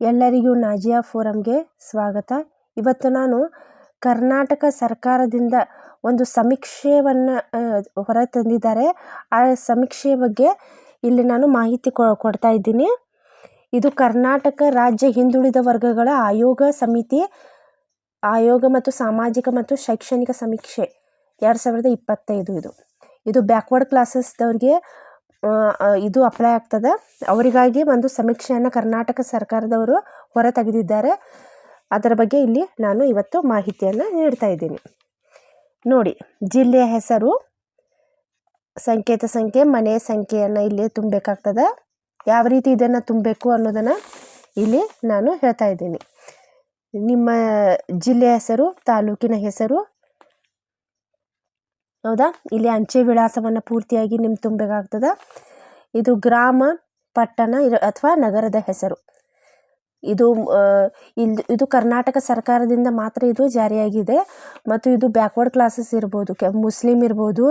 ಎಲ್ಲರಿಗೂ ನಾಜಿಯಾ ಫೋರಂಗೆ ಸ್ವಾಗತ. ಇವತ್ತು ನಾನು ಕರ್ನಾಟಕ ಸರ್ಕಾರದಿಂದ ಒಂದು ಸಮೀಕ್ಷೆಯನ್ನು ಹೊರ ತಂದಿದ್ದಾರೆ ಆ ಸಮೀಕ್ಷೆ ಬಗ್ಗೆ ಇಲ್ಲಿ ನಾನು ಮಾಹಿತಿ ಕೊಡ್ತಾ ಇದ್ದೀನಿ. ಇದು ಕರ್ನಾಟಕ ರಾಜ್ಯ ಹಿಂದುಳಿದ ವರ್ಗಗಳ ಆಯೋಗ ಸಮಿತಿ, ಆಯೋಗ ಮತ್ತು ಸಾಮಾಜಿಕ ಮತ್ತು ಶೈಕ್ಷಣಿಕ ಸಮೀಕ್ಷೆ. ಎರಡು ಸಾವಿರದ ಇಪ್ಪತ್ತೈದು ಇದು. ಇದು ಬ್ಯಾಕ್ವರ್ಡ್ ಕ್ಲಾಸಸ್ದವ್ರಿಗೆ ಇದು ಅಪ್ಲೈ ಆಗ್ತದೆ. ಅವರಿಗಾಗಿ ಒಂದು ಸಮೀಕ್ಷೆಯನ್ನು ಕರ್ನಾಟಕ ಸರ್ಕಾರದವರು ಹೊರ ತೆಗೆದಿದ್ದಾರೆ ಅದರ ಬಗ್ಗೆ ಇಲ್ಲಿ ನಾನು ಇವತ್ತು ಮಾಹಿತಿಯನ್ನು ನೀಡ್ತಾ ಇದ್ದೀನಿ. ನೋಡಿ, ಜಿಲ್ಲೆಯ ಹೆಸರು, ಸಂಕೇತ ಸಂಖ್ಯೆ, ಮನೆ ಸಂಖ್ಯೆಯನ್ನು ಇಲ್ಲಿ ತುಂಬಬೇಕಾಗ್ತದೆ. ಯಾವ ರೀತಿ ಇದನ್ನು ತುಂಬಬೇಕು ಅನ್ನೋದನ್ನು ಇಲ್ಲಿ ನಾನು ಹೇಳ್ತಾ ಇದ್ದೀನಿ. ನಿಮ್ಮ ಜಿಲ್ಲೆಯ ಹೆಸರು, ತಾಲೂಕಿನ ಹೆಸರು ಹೌದಾ? ಇಲ್ಲಿ ಅಂಚೆ ವಿಳಾಸವನ್ನು ಪೂರ್ತಿಯಾಗಿ ನಿಮ್ಗೆ ತುಂಬಬೇಕಾಗ್ತದೆ ಇದು ಗ್ರಾಮ, ಪಟ್ಟಣ ಅಥವಾ ನಗರದ ಹೆಸರು. ಇದು ಇಲ್ಲಿ ಇದು ಕರ್ನಾಟಕ ಸರ್ಕಾರದಿಂದ ಮಾತ್ರ ಇದು ಜಾರಿಯಾಗಿದೆ. ಮತ್ತು ಇದು ಬ್ಯಾಕ್ವರ್ಡ್ ಕ್ಲಾಸಸ್ ಇರ್ಬೋದು. ಕೆ ಮುಸ್ಲಿಮ್ ಇರ್ಬೋದು,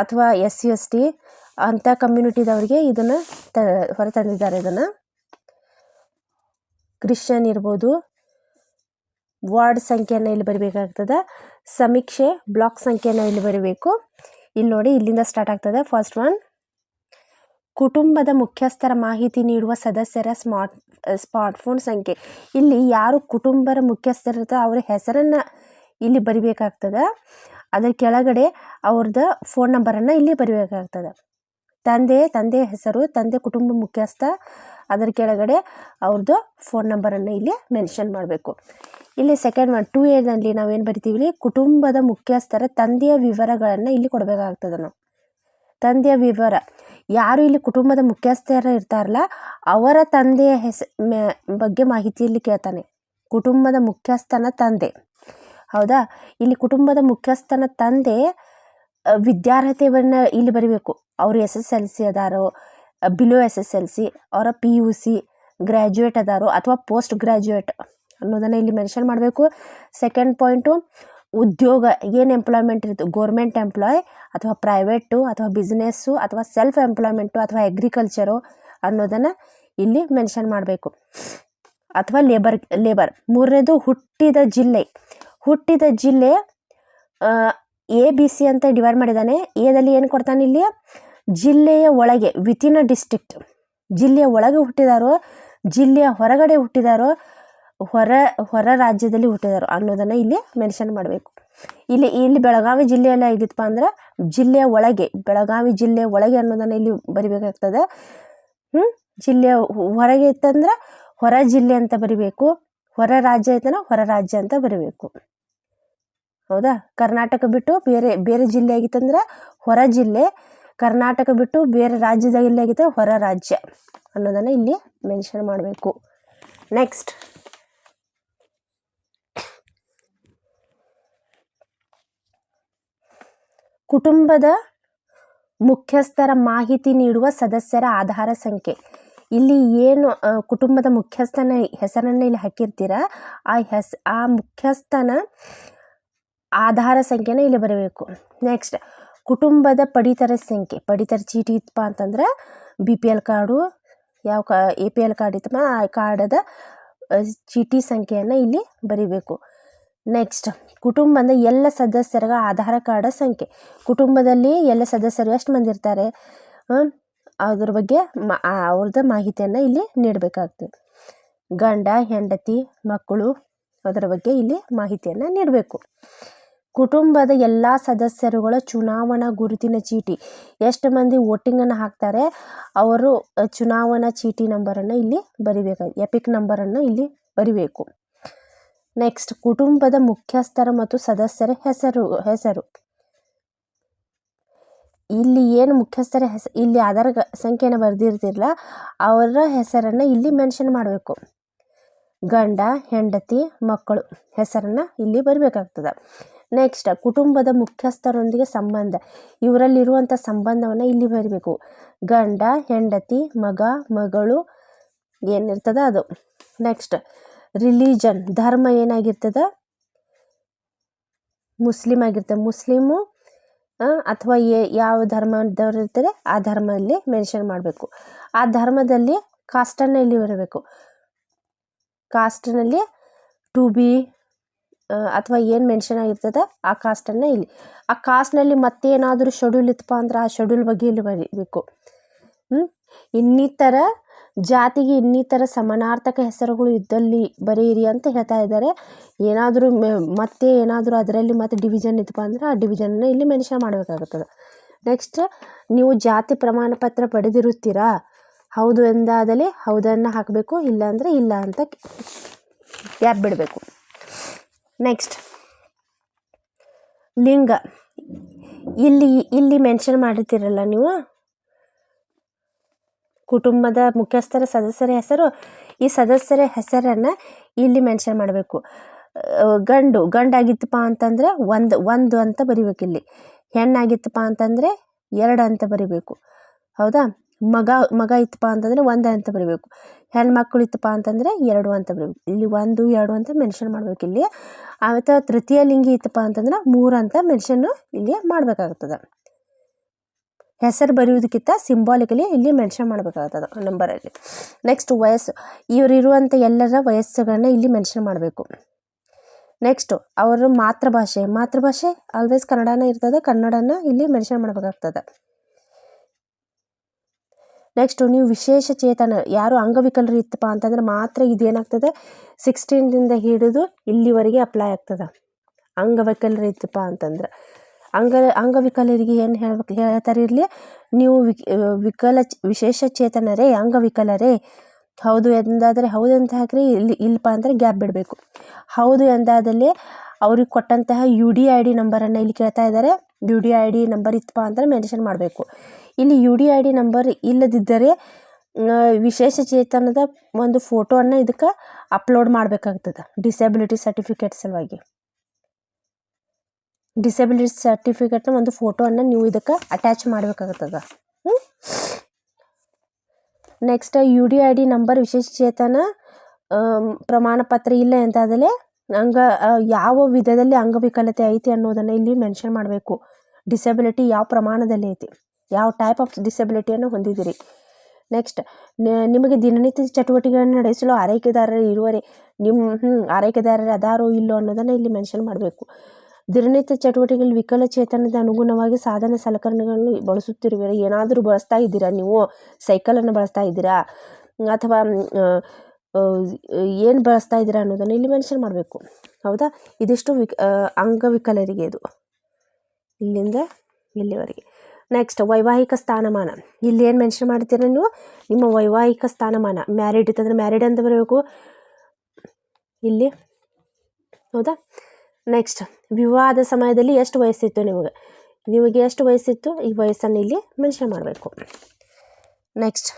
ಅಥವಾ ಎಸ್ ಸಿ, ಎಸ್ ಟಿ ಅಂಥ ಕಮ್ಯುನಿಟಿದವರಿಗೆ ಇದನ್ನು ತ, ಹೊರತಂದಿದ್ದಾರೆ ಇದನ್ನು. ಕ್ರಿಶ್ಚಿಯನ್ ಇರ್ಬೋದು ವಾರ್ಡ್ ಸಂಖ್ಯೆಯನ್ನು ಇಲ್ಲಿ ಬರಬೇಕಾಗ್ತದೆ. ಸಮೀಕ್ಷೆ, ಬ್ಲಾಕ್ ಸಂಖ್ಯೆಯನ್ನು ಇಲ್ಲಿ ಬರಬೇಕು. ಇಲ್ಲಿ ನೋಡಿ, ಇಲ್ಲಿಂದ ಸ್ಟಾರ್ಟ್ ಆಗ್ತದೆ. ಫಸ್ಟ್ ಒನ್ ಕುಟುಂಬದ ಮುಖ್ಯಸ್ಥರ ಮಾಹಿತಿ ನೀಡುವ ಸದಸ್ಯರ ಸ್ಮಾರ್ಟ್, ಸ್ಮಾರ್ಟ್ಫೋನ್ ಸಂಖ್ಯೆ. ಇಲ್ಲಿ ಯಾರು ಕುಟುಂಬದ ಮುಖ್ಯಸ್ಥರಿರ್ತಾರೆ ಅವರ ಹೆಸರನ್ನು ಇಲ್ಲಿ ಬರಿಬೇಕಾಗ್ತದೆ. ಅದರ ಕೆಳಗಡೆ ಅವ್ರದ್ದು ಫೋನ್ ನಂಬರನ್ನು ಇಲ್ಲಿ ಬರಿಬೇಕಾಗ್ತದೆ. ತಂದೆ ತಂದೆ ಹೆಸರು, ತಂದೆ ಕುಟುಂಬ ಮುಖ್ಯಸ್ಥ, ಅದರ ಕೆಳಗಡೆ ಅವ್ರದ್ದು ಫೋನ್ ನಂಬರನ್ನು ಇಲ್ಲಿ ಮೆನ್ಷನ್ ಮಾಡಬೇಕು. ಇಲ್ಲಿ ಸೆಕೆಂಡ್ ಒನ್ ಟು ನಾವು ನಾವೇನು ಬರಿತೀವಿ ಕುಟುಂಬದ ಮುಖ್ಯಸ್ಥರ ತಂದೆಯ ವಿವರಗಳನ್ನು ಇಲ್ಲಿ ಕೊಡಬೇಕಾಗ್ತದೆ ನಾವು. ತಂದೆಯ ವಿವರ. ಯಾರು ಇಲ್ಲಿ ಕುಟುಂಬದ ಮುಖ್ಯಸ್ಥರ ಇರ್ತಾರಲ್ಲ, ಅವರ ತಂದೆಯ ಹೆಸ ಬಗ್ಗೆ ಮಾಹಿತಿಯಲ್ಲಿ ಕೇಳ್ತಾನೆ. ಕುಟುಂಬದ ಮುಖ್ಯಸ್ಥನ ತಂದೆ. ಹೌದಾ? ಇಲ್ಲಿ ಕುಟುಂಬದ ಮುಖ್ಯಸ್ಥನ ತಂದೆ ವಿದ್ಯಾರ್ಹತೆಯನ್ನು ಇಲ್ಲಿ ಬರಿಬೇಕು. ಅವರು S S L C ಅದಾರೋ below S S L C ಅವರ ಪಿ ಯು ಸಿ ಗ್ರ್ಯಾಜುಯೇಟ್ ಅದಾರೋ, ಅಥವಾ ಪೋಸ್ಟ್ ಗ್ರ್ಯಾಜುಯೇಟ್ ಅನ್ನೋದನ್ನು ಇಲ್ಲಿ ಮೆನ್ಷನ್ ಮಾಡಬೇಕು. ಸೆಕೆಂಡ್ ಪಾಯಿಂಟು ಉದ್ಯೋಗ, ಏನು ಎಂಪ್ಲಾಯ್ಮೆಂಟ್ ಇರುತ್ತೆ? ಗೋರ್ಮೆಂಟ್ ಎಂಪ್ಲಾಯ್ ಅಥವಾ ಪ್ರೈವೇಟು ಅಥವಾ ಬಿಸ್ನೆಸ್ಸು ಅಥವಾ ಸೆಲ್ಫ್ ಎಂಪ್ಲಾಯ್ಮೆಂಟು ಅಥವಾ ಅಗ್ರಿಕಲ್ಚರು ಅನ್ನೋದನ್ನು ಇಲ್ಲಿ ಮೆನ್ಷನ್ ಮಾಡಬೇಕು. ಅಥವಾ ಲೇಬರ್ ಲೇಬರ್ ಮೂರನೇದು, ಹುಟ್ಟಿದ ಜಿಲ್ಲೆ. ಹುಟ್ಟಿದ ಜಿಲ್ಲೆ ಎ ಬಿ ಸಿ ಅಂತ ಡಿವೈಡ್ ಮಾಡಿದ್ದಾನೆ ಎದಲ್ಲಿ ಏನು ಕೊಡ್ತಾನೆ ಇಲ್ಲಿ? ಜಿಲ್ಲೆಯ ಒಳಗೆ ವಿತಿನ್ ಅ ಡಿಸ್ಟ್ರಿಕ್ಟ್ ಜಿಲ್ಲೆಯ ಒಳಗೆ ಹುಟ್ಟಿದಾರೋ, ಜಿಲ್ಲೆಯ ಹೊರಗಡೆ ಹುಟ್ಟಿದಾರೋ ಹೊರ ಹೊರ ರಾಜ್ಯದಲ್ಲಿ ಹುಟ್ಟಿದರು ಅನ್ನೋದನ್ನು ಇಲ್ಲಿ ಮೆನ್ಷನ್ ಮಾಡಬೇಕು. ಇಲ್ಲಿ ಇಲ್ಲಿ ಬೆಳಗಾವಿ ಜಿಲ್ಲೆಯಲ್ಲಿ ಆಗಿತ್ತಪ್ಪ ಅಂದ್ರೆ ಜಿಲ್ಲೆಯ ಒಳಗೆ, ಬೆಳಗಾವಿ ಜಿಲ್ಲೆಯ ಒಳಗೆ ಅನ್ನೋದನ್ನು ಇಲ್ಲಿ ಬರಿಬೇಕಾಗ್ತದೆ. ಹ್ಞೂ ಜಿಲ್ಲೆಯ ಹೊರಗೆ ಇತ್ತಂದ್ರೆ ಹೊರ ಜಿಲ್ಲೆ ಅಂತ ಬರಿಬೇಕು, ಹೊರ ರಾಜ್ಯ ಐತನ ಹೊರ ರಾಜ್ಯ ಅಂತ ಬರಿಬೇಕು. ಹೌದಾ? ಕರ್ನಾಟಕ ಬಿಟ್ಟು ಬೇರೆ ಬೇರೆ ಜಿಲ್ಲೆ ಆಗಿತ್ತಂದ್ರೆ ಹೊರ ಜಿಲ್ಲೆ, ಕರ್ನಾಟಕ ಬಿಟ್ಟು ಬೇರೆ ರಾಜ್ಯದಲ್ಲಿ ಆಗಿತ್ತು ಹೊರ ರಾಜ್ಯ ಅನ್ನೋದನ್ನು ಇಲ್ಲಿ ಮೆನ್ಷನ್ ಮಾಡಬೇಕು. ನೆಕ್ಸ್ಟ್ ಕುಟುಂಬದ ಮುಖ್ಯಸ್ಥರ ಮಾಹಿತಿ ನೀಡುವ ಸದಸ್ಯರ ಆಧಾರ ಸಂಖ್ಯೆ. ಇಲ್ಲಿ ಏನು ಕುಟುಂಬದ ಮುಖ್ಯಸ್ಥನ ಹೆಸರನ್ನು ಇಲ್ಲಿ ಹಾಕಿರ್ತೀರ? ಆ ಹೆಸ, ಆ ಮುಖ್ಯಸ್ಥನ ಆಧಾರ ಸಂಖ್ಯೆನ ಇಲ್ಲಿ ಬರಬೇಕು. ನೆಕ್ಸ್ಟ್ ಕುಟುಂಬದ ಪಡಿತರ ಸಂಖ್ಯೆ. ಪಡಿತರ ಚೀಟಿ ಇತ್ತಪ್ಪ ಅಂತಂದ್ರೆ ಬಿ ಪಿ ಎಲ್ ಕಾರ್ಡು ಯಾವ ಕಾ ಎ ಪಿ ಎಲ್ ಕಾರ್ಡ್ ಇತ್ತಪ್ಪ, ಆ ಕಾರ್ಡದ ಚೀಟಿ ಸಂಖ್ಯೆಯನ್ನು ಇಲ್ಲಿ ಬರಿಬೇಕು. ನೆಕ್ಸ್ಟ್ ಕುಟುಂಬದ ಎಲ್ಲ ಸದಸ್ಯರ ಆಧಾರ ಕಾರ್ಡ್ ಸಂಖ್ಯೆ. ಕುಟುಂಬದಲ್ಲಿ ಎಲ್ಲ ಸದಸ್ಯರು ಎಷ್ಟು ಮಂದಿ ಇರ್ತಾರೆ? ಅದ್ರ ಬಗ್ಗೆ ಮಾ ಅವ್ರದ್ದು ಮಾಹಿತಿಯನ್ನು ಇಲ್ಲಿ ನೀಡಬೇಕಾಗ್ತದೆ. ಗಂಡ, ಹೆಂಡತಿ, ಮಕ್ಕಳು ಅದರ ಬಗ್ಗೆ ಇಲ್ಲಿ ಮಾಹಿತಿಯನ್ನು ನೀಡಬೇಕು. ಕುಟುಂಬದ ಎಲ್ಲ ಸದಸ್ಯರುಗಳ ಚುನಾವಣಾ ಗುರುತಿನ ಚೀಟಿ. ಎಷ್ಟು ಮಂದಿ ವೋಟಿಂಗನ್ನು ಹಾಕ್ತಾರೆ? ಅವರು ಚುನಾವಣಾ ಚೀಟಿ ನಂಬರನ್ನು ಇಲ್ಲಿ ಬರಿಬೇಕಾಗಿ ಎಪಿಕ್ ನಂಬರನ್ನು ಇಲ್ಲಿ ಬರಿಬೇಕು. ನೆಕ್ಸ್ಟ್ ಕುಟುಂಬದ ಮುಖ್ಯಸ್ಥರ ಮತ್ತು ಸದಸ್ಯರ ಹೆಸರು ಹೆಸರು. ಇಲ್ಲಿ ಏನು ಮುಖ್ಯಸ್ಥರ ಹೆಸ, ಇಲ್ಲಿ ಆಧಾರ ಸಂಖ್ಯೆನ ಬರೆದಿರ್ತಿರಲ್ಲ ಅವರ ಹೆಸರನ್ನು ಇಲ್ಲಿ ಮೆನ್ಷನ್ ಮಾಡಬೇಕು. ಗಂಡ, ಹೆಂಡತಿ, ಮಕ್ಕಳು ಹೆಸರನ್ನು ಇಲ್ಲಿ ಬರಬೇಕಾಗ್ತದೆ. ನೆಕ್ಸ್ಟ್ ಕುಟುಂಬದ ಮುಖ್ಯಸ್ಥರೊಂದಿಗೆ ಸಂಬಂಧ ಇವರಲ್ಲಿರುವಂಥ ಸಂಬಂಧವನ್ನು ಇಲ್ಲಿ ಬರಬೇಕು. ಗಂಡ, ಹೆಂಡತಿ, ಮಗ, ಮಗಳು, ಏನಿರ್ತದ ಅದು. ನೆಕ್ಸ್ಟ್ ರಿಲಿಜನ್, ಧರ್ಮ ಏನಾಗಿರ್ತದ? ಮುಸ್ಲಿಮ್ ಆಗಿರ್ತದೆ ಮುಸ್ಲಿಮು ಅಥವಾ ಯಾವ ಧರ್ಮದವ್ರು ಇರ್ತಾರೆ, ಆ ಧರ್ಮದಲ್ಲಿ ಮೆನ್ಷನ್ ಮಾಡಬೇಕು. ಆ ಧರ್ಮದಲ್ಲಿ ಕಾಸ್ಟನ್ನು ಇಲ್ಲಿ ಬರಬೇಕು. ಕಾಸ್ಟ್ನಲ್ಲಿ ಟು ಬಿ ಅಥವಾ ಏನು ಮೆನ್ಷನ್ ಆಗಿರ್ತದೆ, ಆ ಕಾಸ್ಟನ್ನು ಇಲ್ಲಿ. ಆ ಕಾಸ್ಟ್ನಲ್ಲಿ ಮತ್ತೇನಾದರೂ ಶೆಡ್ಯೂಲ್ ಇತ್ತಪ್ಪ ಅಂದ್ರೆ ಆ ಶೆಡ್ಯೂಲ್ ಬಗ್ಗೆ ಇಲ್ಲಿ ಬರೀಬೇಕು. ಹ್ಞೂ ಇನ್ನಿತರ ಜಾತಿಗೆ ಇನ್ನಿತರ ಸಮಾನಾರ್ಥಕ ಹೆಸರುಗಳು ಇದ್ದಲ್ಲಿ ಬರೆಯಿರಿ ಅಂತ ಹೇಳ್ತಾ ಇದ್ದಾರೆ. ಏನಾದರೂ ಮತ್ತೆ ಏನಾದರೂ ಅದರಲ್ಲಿ ಮತ್ತೆ ಡಿವಿಷನ್ ಇತ್ತಪ್ಪ ಅಂದ್ರೆ ಆ ಡಿವಿಷನ್ನ ಇಲ್ಲಿ ಮೆನ್ಷನ್ ಮಾಡಬೇಕಾಗುತ್ತದೆ. ನೆಕ್ಸ್ಟ್ ನೀವು ಜಾತಿ ಪ್ರಮಾಣ ಪತ್ರ ಪಡೆದಿರುತ್ತೀರಾ? ಹೌದು ಎಂದಾದಲ್ಲಿ ಹೌದನ್ನು ಹಾಕಬೇಕು, ಇಲ್ಲ ಅಂದರೆ ಇಲ್ಲ ಅಂತ ಗ್ಯಾಪ್ ಬಿಡಬೇಕು? ನೆಕ್ಸ್ಟ್ ಲಿಂಗ. ಇಲ್ಲಿ ಇಲ್ಲಿ ಮೆನ್ಷನ್ ಮಾಡಿರ್ತೀರಲ್ಲ ನೀವು? ಕುಟುಂಬದ ಮುಖ್ಯಸ್ಥರ ಸದಸ್ಯರ ಹೆಸರು, ಈ ಸದಸ್ಯರ ಹೆಸರನ್ನು ಇಲ್ಲಿ ಮೆನ್ಷನ್ ಮಾಡಬೇಕು. ಗಂಡು, ಗಂಡಾಗಿತ್ತಪ್ಪ ಅಂತಂದರೆ ಒಂದು ಒಂದು ಅಂತ ಬರಿಬೇಕು ಇಲ್ಲಿ. ಹೆಣ್ಣಾಗಿತ್ತಪ್ಪ ಅಂತಂದರೆ ಎರಡು ಅಂತ ಬರಿಬೇಕು. ಹೌದಾ? ಮಗ ಮಗ ಇತ್ತಪ್ಪ ಅಂತಂದರೆ ಒಂದು ಅಂತ ಬರಿಬೇಕು. ಹೆಣ್ಮಕ್ಳು ಇತ್ತಪ್ಪ ಅಂತಂದರೆ ಎರಡು ಅಂತ ಬರಿಬೇಕು. ಇಲ್ಲಿ ಒಂದು, ಎರಡು ಅಂತ ಮೆನ್ಷನ್ ಮಾಡಬೇಕು ಇಲ್ಲಿ. ಆಮೇಲೆ ತೃತೀಯ ಲಿಂಗಿ ಇತ್ತಪ್ಪ ಅಂತಂದ್ರೆ ಮೂರು ಅಂತ ಮೆನ್ಷನ್ನು ಇಲ್ಲಿ ಮಾಡಬೇಕಾಗ್ತದೆ. ಹೆಸರು ಬರೆಯೋದಕ್ಕಿಂತ ಸಿಂಬಾಲಿಕಲಿ ಇಲ್ಲಿ ಮೆನ್ಷನ್ ಮಾಡಬೇಕಾಗ್ತದೆ ನಂಬರಲ್ಲಿ ನೆಕ್ಸ್ಟ್ ವಯಸ್ಸು ಇವರಿರುವಂಥ ಎಲ್ಲರ ವಯಸ್ಸುಗಳನ್ನ ಇಲ್ಲಿ ಮೆನ್ಷನ್ ಮಾಡಬೇಕು. ನೆಕ್ಸ್ಟು ಅವರ ಮಾತೃಭಾಷೆ ಮಾತೃಭಾಷೆ ಆಲ್ವೇಸ್ ಕನ್ನಡನ ಇರ್ತದೆ, ಕನ್ನಡನ ಇಲ್ಲಿ ಮೆನ್ಷನ್ ಮಾಡಬೇಕಾಗ್ತದೆ. ನೆಕ್ಸ್ಟು ನೀವು ವಿಶೇಷ ಚೇತನ, ಯಾರು ಅಂಗವಿಕಲರು ಇತ್ತಪ್ಪ ಅಂತಂದ್ರೆ ಮಾತ್ರ ಇದೇನಾಗ್ತದೆ? ಸಿಕ್ಸ್ಟೀನ್ದಿಂದ ಹಿಡಿದು ಇಲ್ಲಿವರೆಗೆ ಅಪ್ಲೈ ಆಗ್ತದೆ. ಅಂಗವಿಕಲರು ಇತ್ತಪ್ಪ ಅಂತಂದ್ರೆ. ಅಂಗ, ಅಂಗವಿಕಲರಿಗೆ ಏನು ಹೇಳ್ಬೇಕು, ಹೇಳ್ತಾರೆ ಇರಲಿ? ನೀವು ವಿಕ್ ವಿಕಲ ವಿಶೇಷ ಚೇತನರೇ, ಅಂಗವಿಕಲರೇ. ಹೌದು ಎಂದಾದರೆ, ಹೌದು ಅಂತ ಹಾಕ್ರಿ ಇಲ್ಲಿ ಇಲ್ಲಪ್ಪ ಅಂದರೆ ಗ್ಯಾಪ್ ಬಿಡಬೇಕು. ಹೌದು ಎಂದಾದಲ್ಲಿ ಅವ್ರಿಗೆ ಕೊಟ್ಟಂತಹ ಯು ಡಿ ಐ ಡಿ ನಂಬರನ್ನು ಇಲ್ಲಿ ಕೇಳ್ತಾ ಇದ್ದಾರೆ. U D I D number ಇತ್ತಪ್ಪ ಅಂದರೆ ಮೆನ್ಷನ್ ಮಾಡಬೇಕು. ಇಲ್ಲಿ U D I D number ಇಲ್ಲದಿದ್ದರೆ ವಿಶೇಷ ಚೇತನದ ಒಂದು ಫೋಟೋವನ್ನು ಇದಕ್ಕೆ ಅಪ್ಲೋಡ್ ಮಾಡಬೇಕಾಗ್ತದೆ, ಡಿಸೆಬಿಲಿಟಿ ಸರ್ಟಿಫಿಕೇಟ್ ಸಲುವಾಗಿ. ಡಿಸೆಬಿಲಿಟಿ ಸರ್ಟಿಫಿಕೇಟ್ನ ಒಂದು ಫೋಟೋವನ್ನು ನೀವು ಇದಕ್ಕೆ ಅಟ್ಯಾಚ್ ಮಾಡಬೇಕಾಗ್ತದೆ next U D I D number ವಿಶೇಷಚೇತನ ಪ್ರಮಾಣ ಪತ್ರ ಇಲ್ಲ ಎಂತಾದಲ್ಲಿ ಅಂಗ ಯಾವ ವಿಧದಲ್ಲಿ ಅಂಗವಿಕಲತೆ ಐತಿ ಅನ್ನೋದನ್ನು ಇಲ್ಲಿ ಮೆನ್ಷನ್ ಮಾಡಬೇಕು. ಡಿಸೆಬಿಲಿಟಿ ಯಾವ ಪ್ರಮಾಣದಲ್ಲಿ ಐತಿ? ಯಾವ ಟೈಪ್ ಆಫ್ ಡಿಸೆಬಿಲಿಟಿಯನ್ನು ಹೊಂದಿದ್ದೀರಿ ನೆಕ್ಸ್ಟ್ ನಿಮಗೆ ದಿನನಿತ್ಯ ಚಟುವಟಿಕೆಗಳನ್ನು ನಡೆಸಲು ಆರೈಕೆದಾರರು ಇರುವರೆ ನಿಮ್ಮ ಹ್ಞೂ ಆರೈಕೆದಾರರು ಅದಾರೋ ಇಲ್ಲೋ ಅನ್ನೋದನ್ನು ಇಲ್ಲಿ ಮೆನ್ಷನ್ ಮಾಡಬೇಕು. ದಿನನಿತ್ಯ ಚಟುವಟಿಕೆಗಳಲ್ಲಿ ವಿಕಲಚೇತನದ ಅನುಗುಣವಾಗಿ ಸಾಧನ ಸಲಕರಣೆಗಳನ್ನು ಬಳಸುತ್ತಿರುವ ಏನಾದರೂ ಬಳಸ್ತಾ ಇದ್ದೀರಾ ನೀವು? ಸೈಕಲನ್ನು ಬಳಸ್ತಾ ಇದ್ದೀರಾ? ಅಥವಾ ಏನು ಬಳಸ್ತಾ ಇದ್ದೀರಾ ಅನ್ನೋದನ್ನು ಇಲ್ಲಿ ಮೆನ್ಷನ್ ಮಾಡಬೇಕು. ಹೌದಾ? ಇದಿಷ್ಟು ವಿಕ್ ಅಂಗವಿಕಲರಿಗೆ ಇದು. ಇಲ್ಲಿಂದ ಇಲ್ಲಿವರೆಗೆ. ನೆಕ್ಸ್ಟ್ ವೈವಾಹಿಕ ಸ್ಥಾನಮಾನ. ಇಲ್ಲಿ ಏನು ಮೆನ್ಷನ್ ಮಾಡ್ತೀರ ನೀವು? ನಿಮ್ಮ ವೈವಾಹಿಕ ಸ್ಥಾನಮಾನ. ಮ್ಯಾರಿಡ್ ಇತ್ತಂದ್ರೆ ಮ್ಯಾರಿಡ್ ಅಂತ ಬರಬೇಕು. ಇಲ್ಲಿ. ಹೌದಾ? ನೆಕ್ಸ್ಟ್ ವಿವಾಹದ ಸಮಯದಲ್ಲಿ ಎಷ್ಟು ವಯಸ್ಸಿತ್ತು ನಿಮಗೆ? ನಿಮಗೆ ಎಷ್ಟು ವಯಸ್ಸಿತ್ತು? ಈ ವಯಸ್ಸನ್ನು ಇಲ್ಲಿ ಮೆನ್ಷನ್ ಮಾಡಬೇಕು. ನೆಕ್ಸ್ಟ್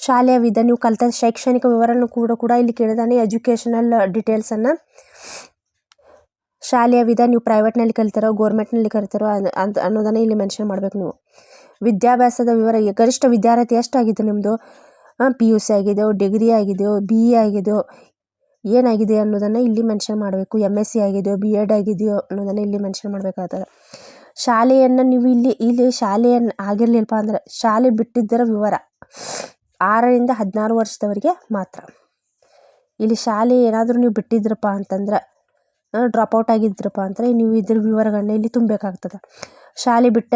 ಶಾಲೆಯ ವಿಧ ನೀವು ಕಲಿತ ಶೈಕ್ಷಣಿಕ ವಿವರನ್ನು ಕೂಡ ಕೂಡ ಇಲ್ಲಿ ಕೇಳಿದಾನೆ ಎಜುಕೇಷನಲ್ ಡೀಟೇಲ್ಸನ್ನು ಶಾಲೆಯ ವಿಧ ನೀವು ಪ್ರೈವೇಟ್ನಲ್ಲಿ ಕಲಿತಾರೋ ಗೋರ್ಮೆಂಟ್ನಲ್ಲಿ ಕಲಿತಾರೋ ಅಂತ ಅನ್ನೋದನ್ನು ಇಲ್ಲಿ ಮೆನ್ಷನ್ ಮಾಡಬೇಕು ನೀವು. ವಿದ್ಯಾಭ್ಯಾಸದ ವಿವರ ಗರಿಷ್ಠ ವಿದ್ಯಾರ್ಥಿ ಎಷ್ಟಾಗಿದ್ದು ನಿಮ್ಮದು ಪಿ ಯು ಸಿ ಆಗಿದೆಯೋ ಡಿಗ್ರಿ ಆಗಿದೆಯೋ ಬಿ ಇ ಆಗಿದೆಯೋ ಏನಾಗಿದೆ ಅನ್ನೋದನ್ನು ಇಲ್ಲಿ ಮೆನ್ಷನ್ ಮಾಡಬೇಕು. ಎಂ ಎಸ್ ಸಿ ಆಗಿದೆಯೋ ಬಿ ಎಡ್ ಆಗಿದೆಯೋ ಅನ್ನೋದನ್ನು ಇಲ್ಲಿ ಮೆನ್ಷನ್ ಮಾಡಬೇಕಾಗ್ತದೆ. ಶಾಲೆಯನ್ನು ನೀವು ಇಲ್ಲಿ ಇಲ್ಲಿ ಶಾಲೆಯನ್ನು ಆಗಿರಲಿಲ್ಲಪ್ಪ ಅಂದ್ರೆ ಶಾಲೆ ಬಿಟ್ಟಿದ್ದರ ವಿವರ ಆರರಿಂದ ಹದಿನಾರು ವರ್ಷದವರಿಗೆ ಮಾತ್ರ. ಇಲ್ಲಿ ಶಾಲೆ ಏನಾದರೂ ನೀವು ಬಿಟ್ಟಿದ್ರಪ್ಪ ಅಂತಂದ್ರೆ ಡ್ರಾಪ್ ಔಟ್ ಆಗಿದ್ರಪ್ಪ ಅಂದರೆ ನೀವು ಇದ್ರ ವಿವರಗಳನ್ನ ಇಲ್ಲಿ ತುಂಬಬೇಕಾಗ್ತದೆ. ಶಾಲೆ ಬಿಟ್ಟ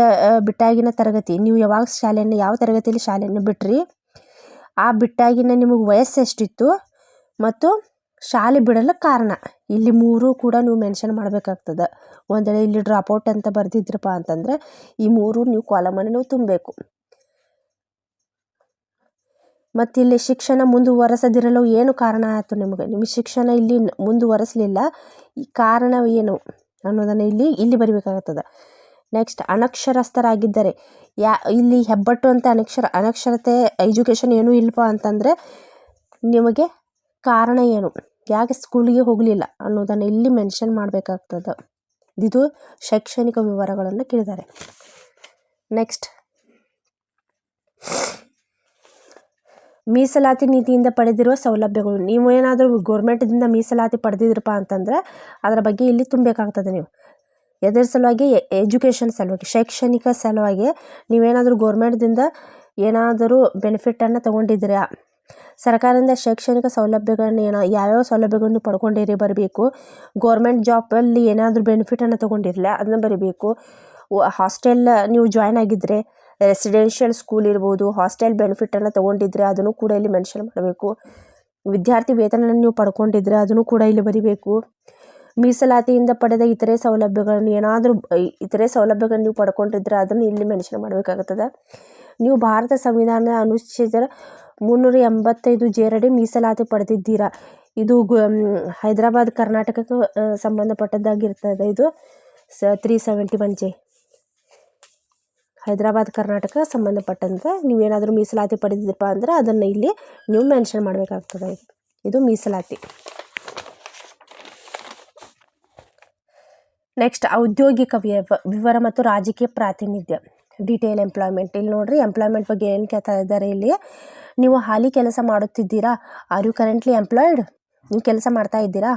ಬಿಟ್ಟಾಗಿನ ತರಗತಿ, ನೀವು ಯಾವಾಗ ಶಾಲೆಯನ್ನು, ಯಾವ ತರಗತಿಯಲ್ಲಿ ಶಾಲೆಯನ್ನು ಬಿಟ್ರಿ, ಆ ಬಿಟ್ಟಾಗಿನ ನಿಮಗೆ ವಯಸ್ಸು ಎಷ್ಟಿತ್ತು ಮತ್ತು ಶಾಲೆ ಬಿಡಲು ಕಾರಣ. ಇಲ್ಲಿ ಮೂರು ಕೂಡ ನೀವು ಮೆನ್ಷನ್ ಮಾಡಬೇಕಾಗ್ತದೆ. ಒಂದು ವೇಳೆ ಇಲ್ಲಿ ಡ್ರಾಪೌಟ್ ಅಂತ ಬರೆದಿದ್ರಪ್ಪ ಅಂತಂದ್ರೆ, ಈ ಮೂರು ನೀವು ಕಾಲಮನ್ನು ನೀವು ತುಂಬಬೇಕು. ಮತ್ತು ಇಲ್ಲಿ ಶಿಕ್ಷಣ ಮುಂದುವರೆಸದಿರಲು ಏನು ಕಾರಣ ಆಯಿತು ನಿಮಗೆ? ನಿಮ್ಮ ಶಿಕ್ಷಣ ಇಲ್ಲಿ ಮುಂದುವರೆಸಲಿಲ್ಲ. ಈ ಕಾರಣ ಏನು ಅನ್ನೋದನ್ನು ಇಲ್ಲಿ ಇಲ್ಲಿ ಬರಿಬೇಕಾಗ್ತದೆ. ನೆಕ್ಸ್ಟ್ ಅನಕ್ಷರಸ್ಥರಾಗಿದ್ದರೆ. ಯಾ, ಇಲ್ಲಿ ಹೆಬ್ಬಟ್ಟು ಅಂತ ಅನಕ್ಷರ, ಅನಕ್ಷರತೆ ಎಜುಕೇಷನ್ ಏನೂ ಇಲ್ಲಪ್ಪ ಅಂತಂದರೆ, ನಿಮಗೆ ಕಾರಣ ಏನು? ಯಾಕೆ ಸ್ಕೂಲಿಗೆ ಹೋಗಲಿಲ್ಲ ಅನ್ನೋದನ್ನು ಇಲ್ಲಿ ಮೆನ್ಷನ್ ಮಾಡಬೇಕಾಗ್ತದೆ. ಇದು ಶೈಕ್ಷಣಿಕ ವಿವರಗಳನ್ನು ಕೇಳಿದ್ದಾರೆ. ನೆಕ್ಸ್ಟ್ ಮೀಸಲಾತಿ ನೀತಿಯಿಂದ ಪಡೆದಿರುವ ಸೌಲಭ್ಯಗಳು. ನೀವು ಏನಾದರೂ ಗೌರ್ಮೆಂಟ್ದಿಂದ ಮೀಸಲಾತಿ ಪಡೆದಿದ್ರಪ್ಪ ಅಂತಂದರೆ ಅದರ ಬಗ್ಗೆ ಇಲ್ಲಿ ತುಂಬಬೇಕಾಗ್ತದೆ ನೀವು. ಎದರ ಸಲುವಾಗಿ ಎಜುಕೇಷನ್ ಸಲುವಾಗಿ, ಶೈಕ್ಷಣಿಕ ಸಲುವಾಗಿ ನೀವೇನಾದರೂ ಗೌರ್ಮೆಂಟ್ದಿಂದ ಏನಾದರೂ ಬೆನಿಫಿಟನ್ನು ತೊಗೊಂಡಿದ್ದೀರಾ? ಸರ್ಕಾರದಿಂದ ಶೈಕ್ಷಣಿಕ ಸೌಲಭ್ಯಗಳನ್ನ ಏನೋ ಯಾವ್ಯಾವ ಸೌಲಭ್ಯಗಳನ್ನು ಪಡ್ಕೊಂಡಿರಿ ಬರಬೇಕು. ಗೋರ್ಮೆಂಟ್ ಜಾಬಲ್ಲಿ ಏನಾದರೂ ಬೆನಿಫಿಟನ್ನು ತೊಗೊಂಡಿರಲ್ಲ ಅದನ್ನ ಬರಿಬೇಕು. ಹಾಸ್ಟೆಲ್ ನೀವು ಜಾಯ್ನ್ ಆಗಿದ್ದರೆ ರೆಸಿಡೆನ್ಷಿಯಲ್ ಸ್ಕೂಲ್ ಇರ್ಬೋದು, ಹಾಸ್ಟೆಲ್ ಬೆನಿಫಿಟನ್ನು ತೊಗೊಂಡಿದ್ರೆ ಅದನ್ನು ಕೂಡ ಇಲ್ಲಿ ಮೆನ್ಷನ್ ಮಾಡಬೇಕು. ವಿದ್ಯಾರ್ಥಿ ವೇತನ ನೀವು ಪಡ್ಕೊಂಡಿದ್ರೆ ಅದನ್ನು ಕೂಡ ಇಲ್ಲಿ ಬರಿಬೇಕು. ಮೀಸಲಾತಿಯಿಂದ ಪಡೆದ ಇತರೆ ಸೌಲಭ್ಯಗಳನ್ನು ಏನಾದರೂ ಇತರೆ ಸೌಲಭ್ಯಗಳನ್ನು ನೀವು ಪಡ್ಕೊಂಡಿದ್ರೆ ಅದನ್ನು ಇಲ್ಲಿ ಮೆನ್ಷನ್ ಮಾಡಬೇಕಾಗುತ್ತದೆ. ನೀವು ಭಾರತ ಸಂವಿಧಾನ ಅನುಚ್ಛೇದ ಮುನ್ನೂರ ಎಂಬತ್ತೈದು ಜೇರಡಿ ಮೀಸಲಾತಿ ಪಡೆದಿದ್ದೀರಾ? ಇದು ಗು ಹೈದರಾಬಾದ್, ಕರ್ನಾಟಕಕ್ಕೆ ಸಂಬಂಧಪಟ್ಟದ್ದಾಗಿರ್ತದೆ. ಇದು ಸ three seventy one J Hyderabad, Karnataka ಸಂಬಂಧಪಟ್ಟಂತೆ ನೀವೇನಾದರೂ ಮೀಸಲಾತಿ ಪಡೆದಿದ್ದಪ್ಪ ಅಂದರೆ ಅದನ್ನು ಇಲ್ಲಿ ನೀವು ಮೆನ್ಷನ್ ಮಾಡಬೇಕಾಗ್ತದೆ. ಇದು ಮೀಸಲಾತಿ. ನೆಕ್ಸ್ಟ್ ಔದ್ಯೋಗಿಕ ವಿವರ ಮತ್ತು ರಾಜಕೀಯ ಪ್ರಾತಿನಿಧ್ಯ. ಡಿಟೇಲ್ ಎಂಪ್ಲಾಯ್ಮೆಂಟ್ ಇಲ್ಲಿ ನೋಡ್ರಿ ಎಂಪ್ಲಾಯ್ಮೆಂಟ್ ಬಗ್ಗೆ ಏನು ಕೇಳ್ತಾ ಇದ್ದಾರೆ ಇಲ್ಲಿ? ನೀವು ಹಾಲಿ ಕೆಲಸ ಮಾಡುತ್ತಿದ್ದೀರಾ? ಆರ್ ಯು ಕರೆಂಟ್ಲಿ ಎಂಪ್ಲಾಯ್ಡ್ ನೀವು ಕೆಲಸ ಮಾಡ್ತಾ ಇದ್ದೀರಾ?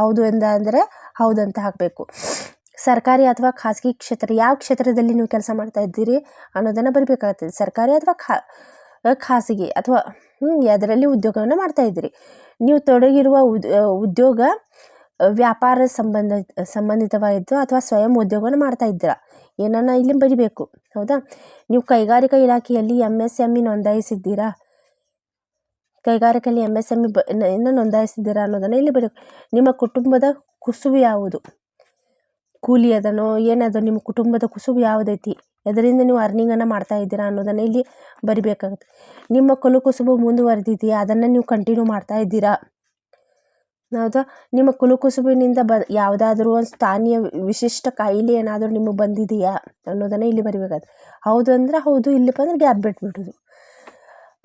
ಹೌದು ಎಂದ ಅಂದರೆ, ಹೌದು ಅಂತ ಹಾಕಬೇಕು. ಸರ್ಕಾರಿ ಅಥವಾ ಖಾಸಗಿ ಕ್ಷೇತ್ರ, ಯಾವ ಕ್ಷೇತ್ರದಲ್ಲಿ ನೀವು ಕೆಲಸ ಮಾಡ್ತಾ ಇದ್ದೀರಿ ಅನ್ನೋದನ್ನು ಬರಿಬೇಕಾಗ್ತದೆ ಸರ್ಕಾರಿ ಅಥವಾ ಖಾಸಗಿ ಅಥವಾ ಹ್ಞೂ ಅದರಲ್ಲಿ ಉದ್ಯೋಗವನ್ನು ಮಾಡ್ತಾ ಇದ್ದೀರಿ. ನೀವು ತೊಡಗಿರುವ ಉದ್ ಉದ್ಯೋಗ ವ್ಯಾಪಾರ ಸಂಬಂಧ, ಸಂಬಂಧಿತವಾಗಿದ್ದು ಅಥವಾ ಸ್ವಯಂ ಉದ್ಯೋಗವನ್ನು ಮಾಡ್ತಾ ಇದ್ದೀರಾ? ಏನನ್ನ ಇಲ್ಲಿ ಬರಿಬೇಕು, ಹೌದಾ? ನೀವು ಕೈಗಾರಿಕಾ ಇಲಾಖೆಯಲ್ಲಿ ಎಂ ಎಸ್ ಎಂ ಇ ನೋಂದಾಯಿಸಿದ್ದೀರಾ? ಕೈಗಾರಿಕೆಯಲ್ಲಿ ಎಂ ಎಸ್ ಎಂ ಇ ಬ ನೋಂದಾಯಿಸಿದ್ದೀರಾ ಅನ್ನೋದನ್ನು ಇಲ್ಲಿ ಬರಬೇಕು. ನಿಮ್ಮ ಕುಟುಂಬದ ಕುಸುಬು ಯಾವುದು? ಕೂಲಿ ಅದನೋ, ಏನದು, ನಿಮ್ಮ ಕುಟುಂಬದ ಕುಸುಬು ಯಾವುದೈತಿ? ಅದರಿಂದ ನೀವು ಅರ್ನಿಂಗನ್ನು ಮಾಡ್ತಾ ಇದ್ದೀರಾ ಅನ್ನೋದನ್ನು ಇಲ್ಲಿ ಬರಿಬೇಕಾಗುತ್ತೆ. ನಿಮ್ಮ ಕಲು ಕುಸುಬು ಮುಂದುವರೆದಿದೆಯಾ? ಅದನ್ನು ನೀವು ಕಂಟಿನ್ಯೂ ಮಾಡ್ತಾ ಇದ್ದೀರಾ? ಹೌದಾ ನಿಮ್ಮ ಕುಲುಕುಸುಬಿನಿಂದ ಬ, ಯಾವುದಾದ್ರೂ ಒಂದು ಸ್ಥಾನೀಯ ವಿಶಿಷ್ಟ ಕಾಯಿಲೆ ಏನಾದರೂ ನಿಮಗೆ ಬಂದಿದೆಯಾ ಅನ್ನೋದನ್ನು ಇಲ್ಲಿ ಬರಿಬೇಕಾಗುತ್ತೆ ಹೌದು ಅಂದರೆ ಹೌದು ಇಲ್ಲಪ್ಪ ಅಂದ್ರೆ ಗ್ಯಾಪ್ ಬಿಟ್ಬಿಡೋದು.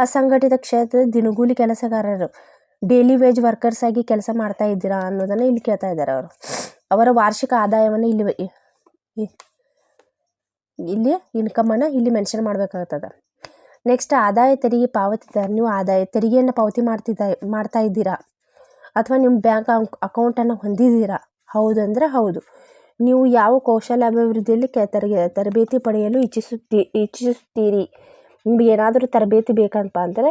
ಅಸಂಘಟಿತ ಕ್ಷೇತ್ರದ ದಿನಗೂಲಿ ಕೆಲಸಗಾರರು ಡೈಲಿ ವೇಜ್ ವರ್ಕರ್ಸ್ ಆಗಿ ಕೆಲಸ ಮಾಡ್ತಾ ಇದ್ದೀರಾ ಅನ್ನೋದನ್ನು ಇಲ್ಲಿ ಕೇಳ್ತಾ ಇದ್ದಾರೆ ಅವರು. ಅವರ ವಾರ್ಷಿಕ ಆದಾಯವನ್ನು ಇಲ್ಲಿ ಇಲ್ಲಿ ಇನ್ಕಮನ್ನು ಇಲ್ಲಿ ಮೆನ್ಷನ್ ಮಾಡಬೇಕಾಗ್ತದೆ. ನೆಕ್ಸ್ಟ್ ಆದಾಯ ತೆರಿಗೆ ಪಾವತಿದಾರ, ನೀವು ಆದಾಯ ತೆರಿಗೆಯನ್ನು ಪಾವತಿ ಮಾಡ್ತಿದ್ದ ಮಾಡ್ತಾ ಇದ್ದೀರಾ? ಅಥವಾ ನಿಮ್ಮ ಬ್ಯಾಂಕ್ ಅಕೌಂಟನ್ನು ಹೊಂದಿದ್ದೀರಾ? ಹೌದು ಅಂದರೆ ಹೌದು. ನೀವು ಯಾವ ಕೌಶಲ್ಯಾಭಿವೃದ್ಧಿಯಲ್ಲಿ ಕೆ, ತರಗೆ, ತರಬೇತಿ ಪಡೆಯಲು ಇಚ್ಛಿಸುತ್ತಿ ಇಚ್ಛಿಸುತ್ತೀರಿ ನಿಮಗೆ ಏನಾದರೂ ತರಬೇತಿ ಬೇಕಂತ ಅಂದರೆ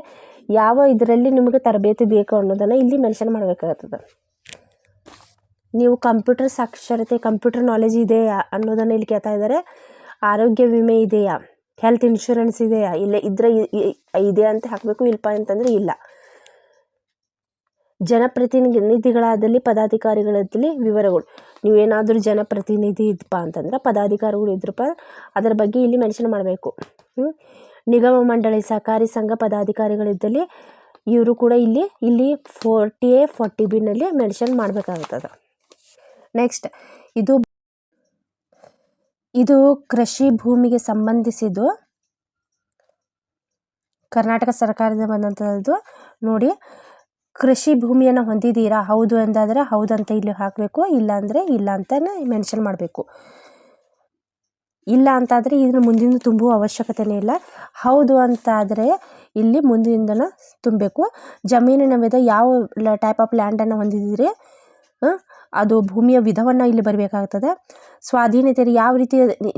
ಯಾವ ಇದರಲ್ಲಿ ನಿಮಗೆ ತರಬೇತಿ ಬೇಕು ಅನ್ನೋದನ್ನು ಇಲ್ಲಿ ಮೆನ್ಷನ್ ಮಾಡಬೇಕಾಗ್ತದೆ. ನೀವು ಕಂಪ್ಯೂಟರ್ ಸಾಕ್ಷರತೆ, ಕಂಪ್ಯೂಟರ್ ನಾಲೆಜ್ ಇದೆಯಾ ಅನ್ನೋದನ್ನು ಇಲ್ಲಿ ಕೇಳ್ತಾ ಇದ್ದಾರೆ. ಆರೋಗ್ಯ ವಿಮೆ ಇದೆಯಾ? ಹೆಲ್ತ್ ಇನ್ಶೂರೆನ್ಸ್ ಇದೆಯಾ? ಇಲ್ಲ ಇದ್ರೆ ಇದೆ ಅಂತ ಹಾಕಬೇಕು ಇಲ್ಲಪ್ಪ ಅಂತಂದರೆ ಇಲ್ಲ. ಜನಪ್ರತಿನಿಧಿಗಳಾದಲ್ಲಿ ಪದಾಧಿಕಾರಿಗಳಾದಲ್ಲಿ ವಿವರಗಳು. ನೀವು ಏನಾದರೂ ಜನಪ್ರತಿನಿಧಿ ಇದ್ದಪ್ಪ ಅಂತಂದ್ರೆ ಪದಾಧಿಕಾರಿಗಳು ಇದ್ರಪ್ಪ, ಅದರ ಬಗ್ಗೆ ಇಲ್ಲಿ ಮೆನ್ಷನ್ ಮಾಡಬೇಕು. ನಿಗಮ ಮಂಡಳಿ, ಸಹಕಾರಿ ಸಂಘ ಪದಾಧಿಕಾರಿಗಳಿದ್ದಲ್ಲಿ ಇವರು ಕೂಡ ಇಲ್ಲಿ ಇಲ್ಲಿ ಫೋರ್ಟಿ ಎ ಫೋರ್ಟಿ ಬಿನಲ್ಲಿ ಮೆನ್ಷನ್ ಮಾಡಬೇಕಾಗುತ್ತದೆ. ನೆಕ್ಸ್ಟ್ ಇದು ಇದು ಕೃಷಿ ಭೂಮಿಗೆ ಸಂಬಂಧಿಸಿದ್ದು, ಕರ್ನಾಟಕ ಸರ್ಕಾರದಿಂದ ಬಂದಂಥದ್ದು ನೋಡಿ ಕೃಷಿ ಭೂಮಿಯನ್ನು ಹೊಂದಿದ್ದೀರಾ? ಹೌದು ಎಂದಾದರೆ ಹೌದಂತ ಇಲ್ಲಿ ಹಾಕಬೇಕು, ಇಲ್ಲ ಅಂದರೆ ಇಲ್ಲ ಅಂತಲೇ ಮೆನ್ಷನ್ ಮಾಡಬೇಕು. ಇಲ್ಲ ಅಂತಾದರೆ ಇದನ್ನು ಮುಂದಿನ ತುಂಬುವ ಅವಶ್ಯಕತೆಯೇ ಇಲ್ಲ. ಹೌದು ಅಂತಾದರೆ ಇಲ್ಲಿ ಮುಂದಿನ ತುಂಬಬೇಕು. ಜಮೀನಿನ ವಿಧ ಯಾವ ಟೈಪ್ ಆಫ್ ಲ್ಯಾಂಡನ್ನು ಹೊಂದಿದ್ದೀರಿ? ಅದು ಭೂಮಿಯ ವಿಧವನ್ನು ಇಲ್ಲಿ ಬರಬೇಕಾಗ್ತದೆ. ಸ್ವಾಧೀನತೆ ಯಾವ ರೀತಿ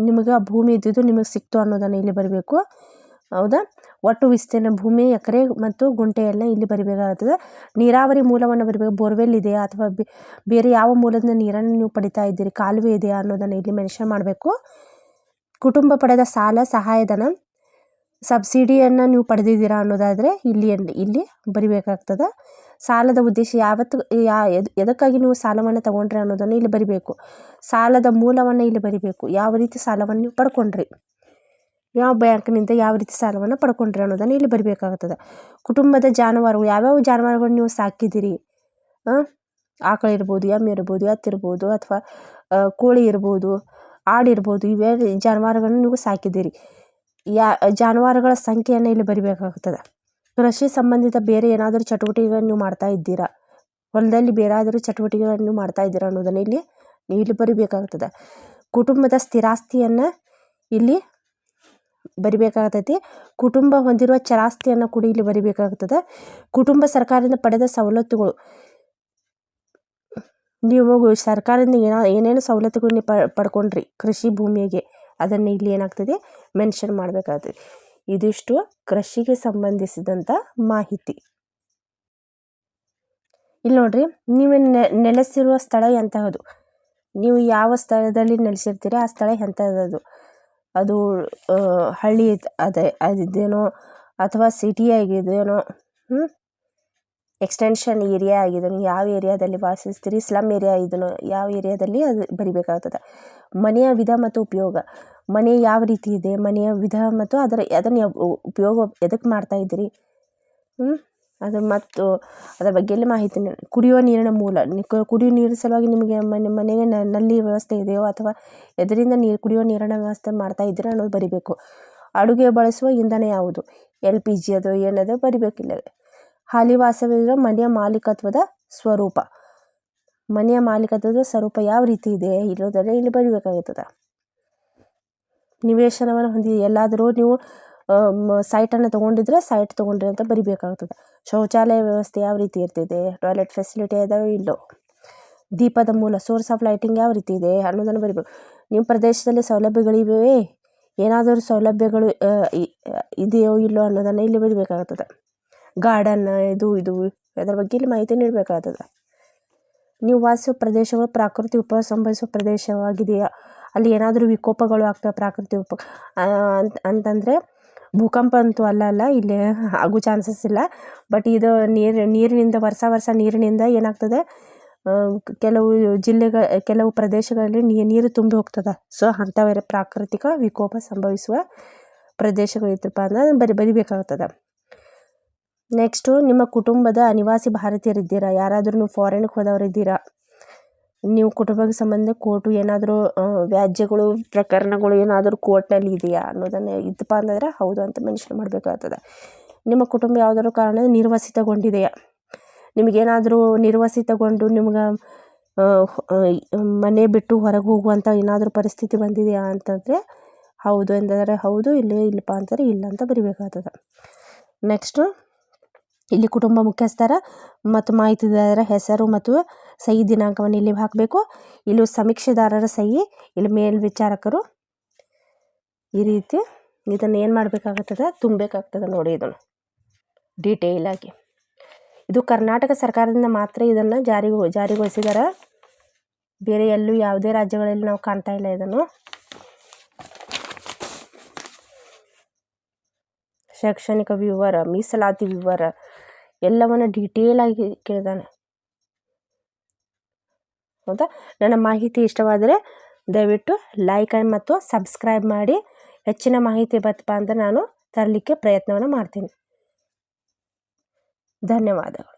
ನಿಮಗೆ ಭೂಮಿ ಇದ್ದಿದ್ದು ನಿಮಗೆ ಸಿಕ್ತು ಅನ್ನೋದನ್ನು ಇಲ್ಲಿ ಬರಬೇಕು. ಹೌದಾ? ಒಟ್ಟು ವಿಸ್ತೀರ್ಣ ಭೂಮಿ, ಎಕರೆ ಮತ್ತು ಗುಂಟೆಯನ್ನು ಇಲ್ಲಿ ಬರಿಬೇಕಾಗ್ತದೆ ನೀರಾವರಿ ಮೂಲವನ್ನು ಬರಿಬೇಕು. ಬೋರ್ವೆಲ್ ಇದೆಯಾ? ಅಥವಾ ಬೇರೆ ಯಾವ ಮೂಲದಿಂದ ನೀರನ್ನು ನೀವು ಪಡಿತಾ ಇದ್ದೀರಿ? ಕಾಲುವೆ ಇದೆಯಾ ಅನ್ನೋದನ್ನು ಇಲ್ಲಿ ಮೆನ್ಷನ್ ಮಾಡಬೇಕು. ಕುಟುಂಬ ಪಡೆದ ಸಾಲ, ಸಹಾಯಧನ, ಸಬ್ಸಿಡಿಯನ್ನು ನೀವು ಪಡೆದಿದ್ದೀರಾ ಅನ್ನೋದಾದರೆ ಇಲ್ಲಿ ಇಲ್ಲಿ ಬರಿಬೇಕಾಗ್ತದೆ. ಸಾಲದ ಉದ್ದೇಶ ಯಾವತ್ತು, ಯಾ, ಎದ್- ಎದಕ್ಕಾಗಿ ನೀವು ಸಾಲವನ್ನು ತಗೊಂಡ್ರಿ ಅನ್ನೋದನ್ನು ಇಲ್ಲಿ ಬರಿಬೇಕು. ಸಾಲದ ಮೂಲವನ್ನು ಇಲ್ಲಿ ಬರಿಬೇಕು. ಯಾವ ರೀತಿ ಸಾಲವನ್ನು ನೀವು ಪಡ್ಕೊಂಡ್ರಿ? ಯಾವ ಬ್ಯಾಂಕ್ನಿಂದ ಯಾವ ರೀತಿ ಸಾಲವನ್ನು ಪಡ್ಕೊಂಡ್ರಿ ಅನ್ನೋದನ್ನು ಇಲ್ಲಿ ಬರಿಬೇಕಾಗ್ತದೆ ಕುಟುಂಬದ ಜಾನುವಾರು ಯಾವ್ಯಾವ ಜಾನುವಾರುಗಳು ನೀವು ಸಾಕಿದ್ದೀರಿ? ಆಕಳು ಇರ್ಬೋದು, ಎಮ್ಮೆ ಇರ್ಬೋದು ಎತ್ತಿರ್ಬೋದು ಅಥವಾ ಕೋಳಿ ಇರ್ಬೋದು ಆಡಿರ್ಬೋದು ಇವೆ ಜಾನುವಾರುಗಳನ್ನು ನೀವು ಸಾಕಿದ್ದೀರಿ. ಯಾ, ಜಾನುವಾರುಗಳ ಸಂಖ್ಯೆಯನ್ನು ಇಲ್ಲಿ ಬರಿಬೇಕಾಗುತ್ತದೆ. ಕೃಷಿ ಸಂಬಂಧಿತ ಬೇರೆ ಏನಾದರೂ ಚಟುವಟಿಕೆಗಳನ್ನು ನೀವು ಮಾಡ್ತಾ ಇದ್ದೀರಾ? ಹೊಲದಲ್ಲಿ ಬೇರಾದರೂ ಚಟುವಟಿಕೆಗಳನ್ನು ಮಾಡ್ತಾ ಇದ್ದೀರಾ ಅನ್ನೋದನ್ನು ಇಲ್ಲಿ, ನೀವು ಇಲ್ಲಿ ಬರಿಬೇಕಾಗ್ತದೆ ಕುಟುಂಬದ ಸ್ಥಿರಾಸ್ತಿಯನ್ನು ಇಲ್ಲಿ ಬರಿಬೇಕಾಗ್ತೈತಿ. ಕುಟುಂಬ ಹೊಂದಿರುವ ಚರಾಸ್ತಿಯನ್ನು ಕೂಡ ಇಲ್ಲಿ ಬರಿಬೇಕಾಗ್ತದೆ. ಕುಟುಂಬ ಸರ್ಕಾರದಿಂದ ಪಡೆದ ಸವಲತ್ತುಗಳು. ನೀವು ಸರ್ಕಾರದಿಂದ ಏನ, ಏನೇನು ಸವಲತ್ತುಗಳು ನೀವು ಪಡ್ಕೊಂಡ್ರಿ ಕೃಷಿ ಭೂಮಿಗೆ, ಅದನ್ನು ಇಲ್ಲಿ ಏನಾಗ್ತದೆ ಮೆನ್ಷನ್ ಮಾಡಬೇಕಾಗ್ತದೆ. ಇದಿಷ್ಟು ಕೃಷಿಗೆ ಸಂಬಂಧಿಸಿದಂಥ ಮಾಹಿತಿ. ಇಲ್ಲಿ ನೋಡ್ರಿ, ನೀವು ನೆಲೆಸಿರುವ ಸ್ಥಳ ಎಂತಹದು? ನೀವು ಯಾವ ಸ್ಥಳದಲ್ಲಿ ನೆಲೆಸಿರ್ತೀರಿ? ಆ ಸ್ಥಳ ಎಂಥದ್ದು ಅದು ಹಳ್ಳಿ ಅದೇ, ಅದಿದೇನೋ ಅಥವಾ ಸಿಟಿ ಆಗಿದೇನೋ ಹ್ಞೂ ಎಕ್ಸ್ಟೆನ್ಷನ್ ಏರಿಯಾ ಆಗಿದೆಯೋ ಯಾವ ಏರಿಯಾದಲ್ಲಿ ವಾಸಿಸ್ತೀರಿ, ಸ್ಲಮ್ ಏರಿಯಾ ಇದನ್ನು ಯಾವ ಏರಿಯಾದಲ್ಲಿ ಅದು ಬರಿಬೇಕಾಗ್ತದೆ. ಮನೆಯ ವಿಧ ಮತ್ತು ಉಪಯೋಗ. ಮನೆ ಯಾವ ರೀತಿ ಇದೆ, ಮನೆಯ ವಿಧ ಮತ್ತು ಅದರ, ಅದನ್ನು ಉಪಯೋಗ ಎದಕ್ಕೆ ಮಾಡ್ತಾ ಇದ್ದೀರಿ? ಅದು ಮತ್ತು ಅದರ ಬಗ್ಗೆ ಎಲ್ಲ ಮಾಹಿತಿ. ಕುಡಿಯುವ ನೀರಿನ ಮೂಲ ಕುಡಿಯುವ ನೀರು ಸಲುವಾಗಿ ನಿಮಗೆ ಮನೆ, ಮನೆಗೆ ನಲ್ಲಿ ವ್ಯವಸ್ಥೆ ಇದೆಯೋ ಅಥವಾ ಎದರಿಂದ ನೀರು, ಕುಡಿಯುವ ನೀರಿನ ವ್ಯವಸ್ಥೆ ಮಾಡ್ತಾ ಇದ್ದೀರಾ ಅನ್ನೋದು ಬರಿಬೇಕು. ಅಡುಗೆ ಬಳಸುವ ಇಂಧನ ಯಾವುದು? ಎಲ್ ಪಿ ಜಿ ಅದು ಏನದು ಬರಿಬೇಕಿಲ್ಲವೇ? ಹಾಲಿ ವಾಸವಿರುವ ಮನೆಯ ಮಾಲೀಕತ್ವದ ಸ್ವರೂಪ. ಮನೆಯ ಮಾಲೀಕತ್ವದ ಸ್ವರೂಪ ಯಾವ ರೀತಿ ಇದೆ ಇರೋದರೆ ಇಲ್ಲಿ ಬರಿಬೇಕಾಗುತ್ತದೆ ನಿವೇಶನವನ್ನು ಹೊಂದಿದೆ ಎಲ್ಲಾದರೂ ನೀವು ಸೈಟನ್ನು ತೊಗೊಂಡಿದ್ರೆ ಸೈಟ್ ತೊಗೊಂಡ್ರಿ ಅಂತ ಬರಿಬೇಕಾಗ್ತದೆ. ಶೌಚಾಲಯ ವ್ಯವಸ್ಥೆ ಯಾವ ರೀತಿ ಇರ್ತಿದೆ? ಟಾಯ್ಲೆಟ್ ಫೆಸಿಲಿಟಿ ಇದಾವೆ ಇಲ್ಲೋ? ದೀಪದ ಮೂಲ ಸೋರ್ಸ್ ಆಫ್ ಲೈಟಿಂಗ್ ಯಾವ ರೀತಿ ಇದೆ ಅನ್ನೋದನ್ನು ಬರಿಬೇಕು. ನಿಮ್ಮ ಪ್ರದೇಶದಲ್ಲಿ ಸೌಲಭ್ಯಗಳಿವೆಯೇ? ಏನಾದರೂ ಸೌಲಭ್ಯಗಳು ಇದೆಯೋ ಇಲ್ಲೋ ಅನ್ನೋದನ್ನು ಇಲ್ಲಿ ಬರಿಬೇಕಾಗ್ತದೆ. ಗಾರ್ಡನ್ ಇದು ಇದು, ಅದರ ಬಗ್ಗೆ ಇಲ್ಲಿ ಮಾಹಿತಿ ನೀಡಬೇಕಾಗ್ತದೆ. ನೀವು ವಾಸಿಸುವ ಪ್ರದೇಶಗಳು ಪ್ರಾಕೃತಿ ಉಪ, ಸಂಭವಿಸುವ ಪ್ರದೇಶವಾಗಿದೆಯಾ? ಅಲ್ಲಿ ಏನಾದರೂ ವಿಕೋಪಗಳು ಆಗ್ತವೆ ಪ್ರಾಕೃತಿ ಉಪ ಅಂತ ಅಂತಂದರೆ ಭೂಕಂಪ ಅಂತೂ ಅಲ್ಲ ಅಲ್ಲ, ಇಲ್ಲಿ ಆಗೋ ಚಾನ್ಸಸ್ ಇಲ್ಲ. ಬಟ್ ಇದು ನೀರು, ನೀರಿನಿಂದ, ವರ್ಷ ವರ್ಷ ನೀರಿನಿಂದ ಏನಾಗ್ತದೆ? ಕೆಲವು ಜಿಲ್ಲೆಗಳ ಕೆಲವು ಪ್ರದೇಶಗಳಲ್ಲಿ ನೀರು ತುಂಬಿ ಹೋಗ್ತದೆ. ಸೊ ಅಂಥವೆಲ್ಲ ಪ್ರಾಕೃತಿಕ ವಿಕೋಪ ಸಂಭವಿಸುವ ಪ್ರದೇಶಗಳು ಇತ್ತಪ್ಪ ಅಂದ್ರೆ ಬರಿ, ಬರಿಬೇಕಾಗ್ತದೆ. ನೆಕ್ಸ್ಟು ನಿಮ್ಮ ಕುಟುಂಬದ ಅನಿವಾಸಿ ಭಾರತೀಯರಿದ್ದೀರಾ? ಯಾರಾದರೂ ಫಾರಿನ್ಗೆ ಹೋದವರಿದ್ದೀರಾ? ನೀವು ಕುಟುಂಬಕ್ಕೆ ಸಂಬಂಧ ಕೋರ್ಟು ಏನಾದರೂ ವ್ಯಾಜ್ಯಗಳು, ಪ್ರಕರಣಗಳು ಏನಾದರೂ ಕೋರ್ಟ್ನಲ್ಲಿ ಇದೆಯಾ ಅನ್ನೋದನ್ನು ಇದ್ದಪ್ಪ ಅಂತಂದರೆ ಹೌದು ಅಂತ ಮೆನ್ಷನ್ ಮಾಡಬೇಕಾಗ್ತದೆ. ನಿಮ್ಮ ಕುಟುಂಬ ಯಾವುದಾದ್ರು ಕಾರಣ ನಿರ್ವಸಿತಗೊಂಡಿದೆಯಾ? ನಿಮಗೇನಾದರೂ ನಿರ್ವಸಿತಗೊಂಡು ನಿಮ್ಗೆ ಮನೆ ಬಿಟ್ಟು ಹೊರಗೆ ಹೋಗುವಂಥ ಏನಾದರೂ ಪರಿಸ್ಥಿತಿ ಬಂದಿದೆಯಾ ಅಂತಂದರೆ ಹೌದು ಎಂದರೆ ಹೌದು, ಇಲ್ಲೇ ಇಲ್ಲಪ್ಪ ಅಂತಾರೆ ಇಲ್ಲ ಅಂತ ಬರಿಬೇಕಾಗ್ತದೆ. ನೆಕ್ಸ್ಟು ಇಲ್ಲಿ ಕುಟುಂಬ ಮುಖ್ಯಸ್ಥರ ಮತ್ತು ಮಾಹಿತಿದಾರರ ಹೆಸರು ಮತ್ತು ಸಹಿ ದಿನಾಂಕವನ್ನು ಇಲ್ಲಿ ಹಾಕಬೇಕು. ಇಲ್ಲಿ ಸಮೀಕ್ಷೆದಾರರ ಸಹಿ, ಇಲ್ಲಿ ಮೇಲ್ವಿಚಾರಕರು ಈ ರೀತಿ ಇದನ್ನು ಏನು ಮಾಡಬೇಕಾಗುತ್ತದೆ? ತುಂಬಬೇಕಾಗ್ತದೆ ನೋಡಿ ಇದನ್ನು ಡೀಟೇಲ್ ಆಗಿ. ಇದು ಕರ್ನಾಟಕ ಸರ್ಕಾರದಿಂದ ಮಾತ್ರ ಇದನ್ನು ಜಾರಿಗೊ ಜಾರಿಗೊಳಿಸಿದ್ದಾರೆ ಬೇರೆ ಎಲ್ಲೂ ಯಾವುದೇ ರಾಜ್ಯಗಳಲ್ಲಿ ನಾವು ಕಾಣ್ತಾ ಇಲ್ಲ ಇದನ್ನು. ಶೈಕ್ಷಣಿಕ ವಿವರ, ಮೀಸಲಾತಿ ವಿವರ ಎಲ್ಲವನ್ನು ಡೀಟೇಲ್ ಆಗಿ ಕೇಳಿದಾನೆ. ಹೌದಾ? ನನ್ನ ಮಾಹಿತಿ ಇಷ್ಟವಾದರೆ ದಯವಿಟ್ಟು ಲೈಕ್ ಮತ್ತು ಸಬ್ಸ್ಕ್ರೈಬ್ ಮಾಡಿ. ಹೆಚ್ಚಿನ ಮಾಹಿತಿ ಬತ್ತಪ್ಪ ಅಂದರೆ ನಾನು ತರಲಿಕ್ಕೆ ಪ್ರಯತ್ನವನ್ನು ಮಾಡ್ತೀನಿ. ಧನ್ಯವಾದಗಳು.